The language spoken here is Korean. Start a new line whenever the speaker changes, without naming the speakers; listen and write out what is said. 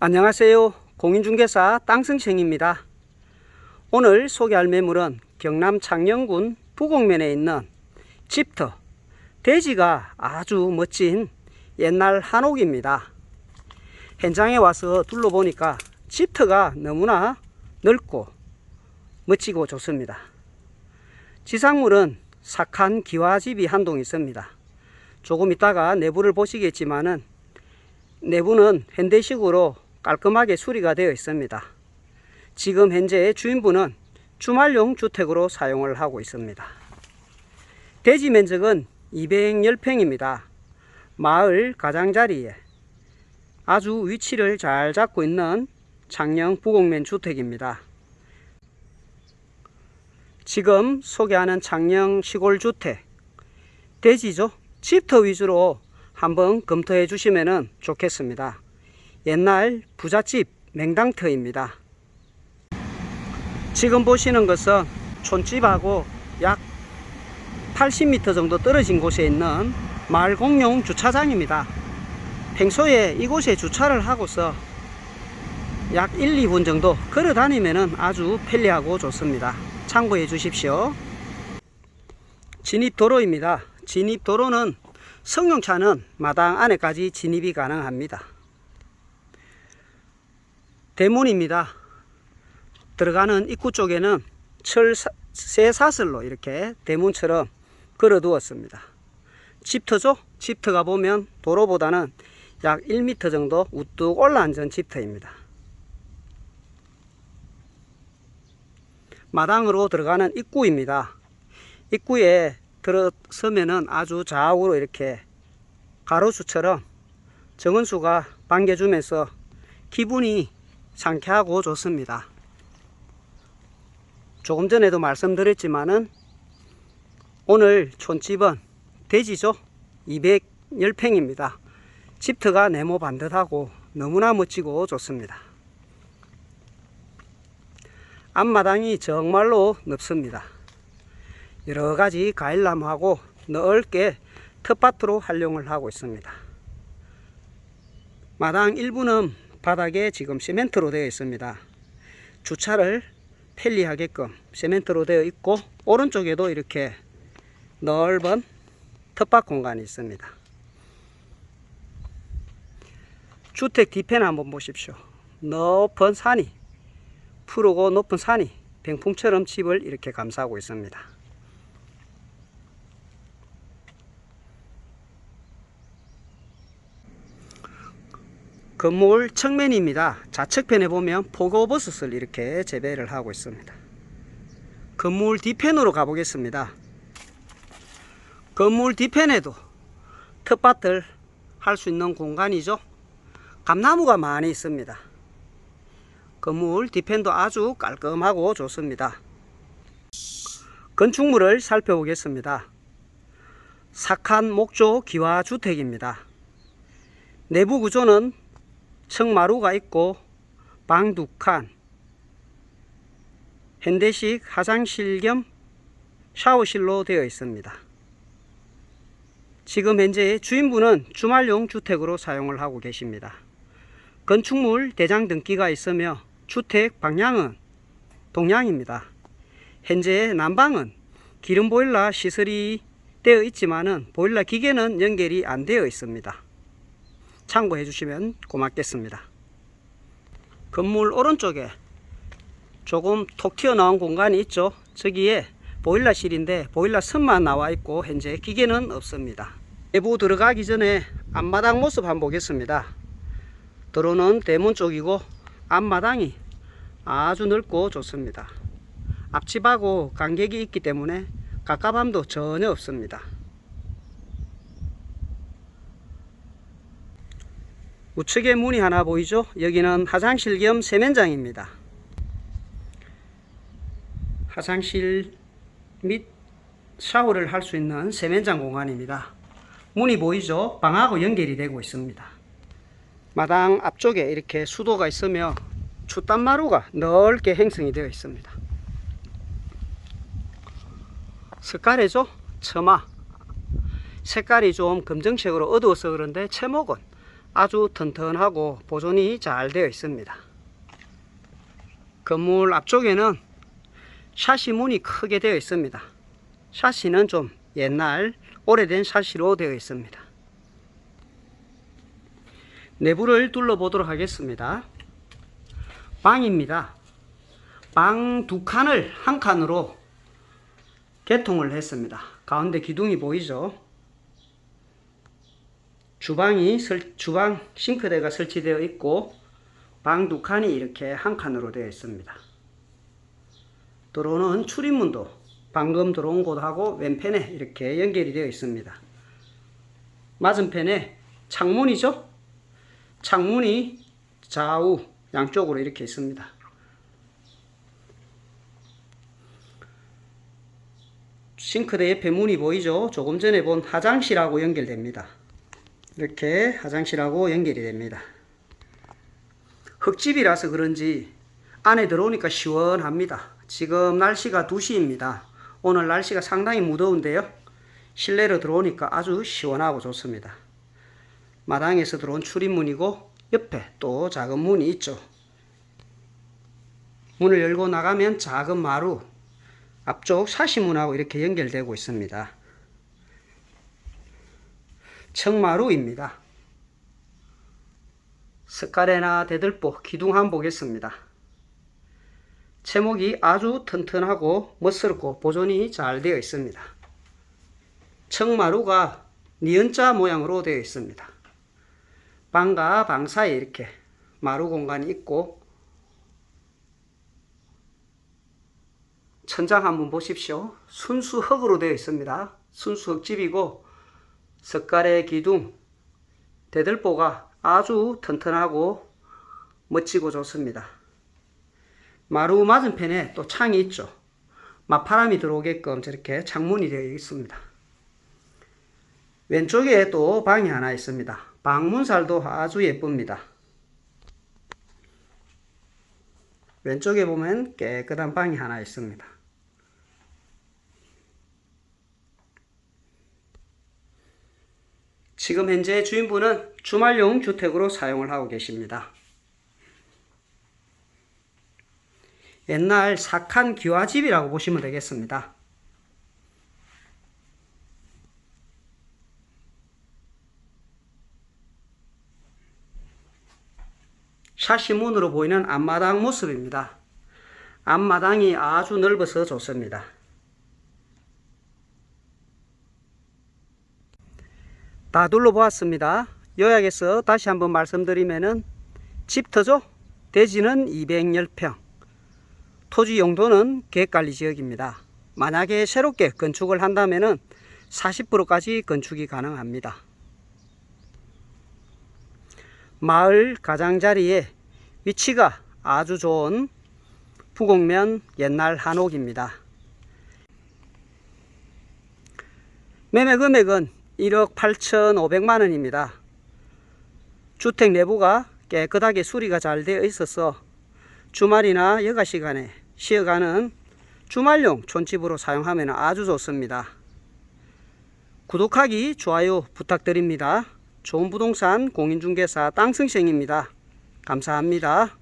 안녕하세요. 공인중개사 땅승생입니다. 오늘 소개할 매물은 경남 창녕군 부곡면에 있는 집터 대지가 아주 멋진 옛날 한옥입니다. 현장에 와서 둘러보니까 집터가 너무나 넓고 멋지고 좋습니다. 지상물은 sak한 기와집이 한 동 있습니다. 조금 있다가 내부를 보시겠지만은 내부는 현대식으로 깔끔하게 수리가 되어 있습니다. 지금 현재 주인분은 주말용 주택으로 사용을 하고 있습니다. 대지 면적은 210평입니다. 마을 가장자리에 아주 위치를 잘 잡고 있는 창녕 부곡면 주택입니다. 지금 소개하는 창녕 시골 주택 대지죠. 집터 위주로 한번 검토해 주시면 좋겠습니다. 옛날 부잣집 맹당터입니다. 지금 보시는 것은 촌집하고 약 80m 정도 떨어진 곳에 있는 마을 공용 주차장입니다. 평소에 이곳에 주차를 하고서 약 1, 2분 정도 걸어 다니면 아주 편리하고 좋습니다. 참고해 주십시오. 진입도로입니다. 진입도로는 승용차는 마당 안에까지 진입이 가능합니다. 대문입니다. 들어가는 입구 쪽에는 철 쇠사슬로 이렇게 대문처럼 걸어 두었습니다. 집터죠? 집터가 보면 도로보다는 약 1m 정도 우뚝 올라앉은 집터입니다. 마당으로 들어가는 입구입니다. 입구에 들어서면은 아주 좌우로 이렇게 가로수처럼 정은수가 반겨주면서 기분이 상쾌하고 좋습니다. 조금 전에도 말씀드렸지만은 오늘 촌집은 대지죠. 210평입니다. 집터가 네모 반듯하고 너무나 멋지고 좋습니다. 앞마당이 정말로 넓습니다. 여러 가지 과일나무하고 넓게 텃밭으로 활용을 하고 있습니다. 마당 일부는 바닥에 지금 시멘트로 되어 있습니다. 주차를 편리하게끔 시멘트로 되어 있고 오른쪽에도 이렇게 넓은 텃밭 공간이 있습니다. 주택 뒤편 한번 보십시오. 높은 산이 푸르고 높은 산이 병풍처럼 집을 이렇게 감싸고 있습니다. 건물 측면입니다. 좌측편에 보면 포고버섯을 이렇게 재배를 하고 있습니다. 건물 뒤편으로 가보겠습니다. 건물 뒤편에도 텃밭을 할 수 있는 공간이죠. 감나무가 많이 있습니다. 건물 뒤편도 아주 깔끔하고 좋습니다. 건축물을 살펴보겠습니다. sak한 목조 기와 주택입니다. 내부 구조는 청마루가 있고 방 두 칸, 현대식 화장실 겸 샤워실로 되어 있습니다. 지금 현재 주인분은 주말용 주택으로 사용을 하고 계십니다. 건축물 대장 등기가 있으며 주택 방향은 동향입니다. 현재 난방은 기름 보일러 시설이 되어 있지만은 보일러 기계는 연결이 안 되어 있습니다. 참고해 주시면 고맙겠습니다. 건물 오른쪽에 조금 톡 튀어나온 공간이 있죠. 저기에 보일러실인데 보일러 선만 나와 있고 현재 기계는 없습니다. 내부 들어가기 전에 앞마당 모습 한번 보겠습니다. 도로는 대문 쪽이고 앞마당이 아주 넓고 좋습니다. 앞집하고 간격이 있기 때문에 가깝함도 전혀 없습니다. 우측에 문이 하나 보이죠? 여기는 화장실 겸 세면장입니다. 화장실 및 샤워를 할 수 있는 세면장 공간입니다. 문이 보이죠? 방하고 연결이 되고 있습니다. 마당 앞쪽에 이렇게 수도가 있으며 추땀마루가 넓게 형성이 되어 있습니다. 색깔이죠? 처마. 색깔이 좀 검정색으로 어두워서 그런데 채목은 아주 튼튼하고 보존이 잘 되어 있습니다. 건물 앞쪽에는 샤시 문이 크게 되어 있습니다. 샤시는 좀 옛날 오래된 샤시로 되어 있습니다. 내부를 둘러보도록 하겠습니다. 방입니다. 방 두 칸을 한 칸으로 개통을 했습니다. 가운데 기둥이 보이죠? 주방이 설, 주방 싱크대가 설치되어 있고 방 두 칸이 이렇게 한 칸으로 되어 있습니다. 들어오는 출입문도 방금 들어온 곳하고 왼편에 이렇게 연결이 되어 있습니다. 맞은편에 창문이죠? 창문이 좌우 양쪽으로 이렇게 있습니다. 싱크대 옆에 문이 보이죠? 조금 전에 본 화장실하고 연결됩니다. 이렇게 화장실하고 연결이 됩니다. 흙집이라서 그런지 안에 들어오니까 시원합니다. 지금 날씨가 2시입니다. 오늘 날씨가 상당히 무더운데요. 실내로 들어오니까 아주 시원하고 좋습니다. 마당에서 들어온 출입문이고 옆에 또 작은 문이 있죠. 문을 열고 나가면 작은 마루 앞쪽 사시문하고 이렇게 연결되고 있습니다. 청마루입니다. 스카레나 대들보 기둥 한번 보겠습니다. 채목이 아주 튼튼하고 멋스럽고 보존이 잘 되어 있습니다. 청마루가 니은자 모양으로 되어 있습니다. 방과 방 사이에 이렇게 마루 공간이 있고 천장 한번 보십시오. 순수 흙으로 되어 있습니다. 순수 흙집이고 석가래 기둥 대들보가 아주 튼튼하고 멋지고 좋습니다. 마루 맞은편에 또 창이 있죠. 맞바람이 들어오게끔 저렇게 창문이 되어 있습니다. 왼쪽에 또 방이 하나 있습니다. 방문살도 아주 예쁩니다. 왼쪽에 보면 깨끗한 방이 하나 있습니다. 지금 현재 주인분은 주말용 주택으로 사용을 하고 계십니다. 옛날 사칸 기와집이라고 보시면 되겠습니다. 샤시문으로 보이는 앞마당 모습입니다. 앞마당이 아주 넓어서 좋습니다. 다 둘러보았습니다. 요약해서 다시 한번 말씀드리면은 집터죠? 대지는 210평, 토지 용도는 계획관리 지역입니다. 만약에 새롭게 건축을 한다면은 40%까지 건축이 가능합니다. 마을 가장자리에 위치가 아주 좋은 부곡면 옛날 한옥입니다. 매매 금액은 1억 8,500만 원입니다. 주택 내부가 깨끗하게 수리가 잘 되어 있어서 주말이나 여가 시간에 쉬어가는 주말용 촌집으로 사용하면 아주 좋습니다. 구독하기, 좋아요 부탁드립니다. 좋은 부동산 공인중개사 땅승생입니다. 감사합니다.